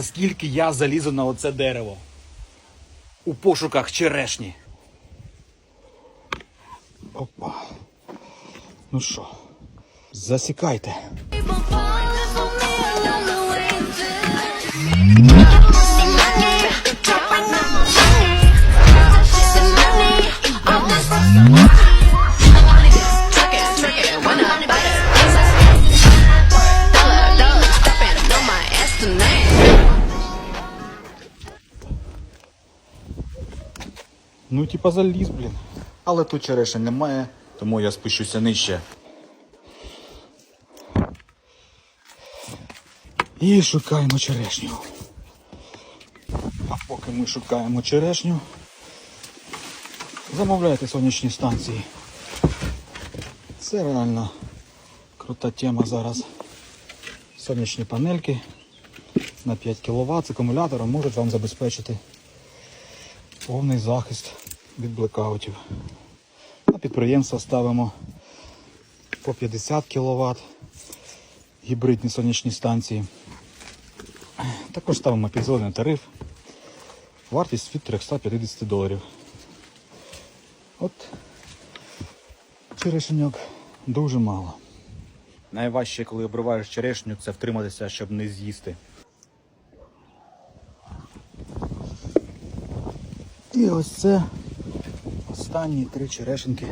Скільки я залізу на оце дерево у пошуках черешні. Опа. Ну що, засікайте. Ну, типа заліз, блін. Але тут черешень немає, тому я спущуся нижче. І шукаємо черешню. А поки ми шукаємо черешню, замовляйте сонячні станції. Це реально крута тема зараз. Сонячні панельки на 5 кВт з акумулятором можуть вам забезпечити повний захист від блекаутів. На підприємство ставимо по 50 кВт гібридні сонячні станції. Також ставимо підзелений тариф. Вартість від 350 доларів. От черешеньок дуже мало. Найважче, коли обриваєш черешню, це втриматися, щоб не з'їсти. І ось це останні три черешенки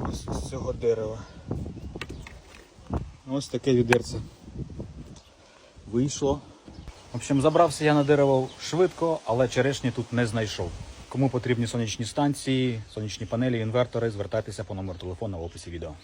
ось з цього дерева. Ось таке відерце вийшло. В общем, забрався я на дерево швидко, але черешні тут не знайшов. Кому потрібні сонячні станції, сонячні панелі, інвертори, звертайтеся по номеру телефону в описі відео.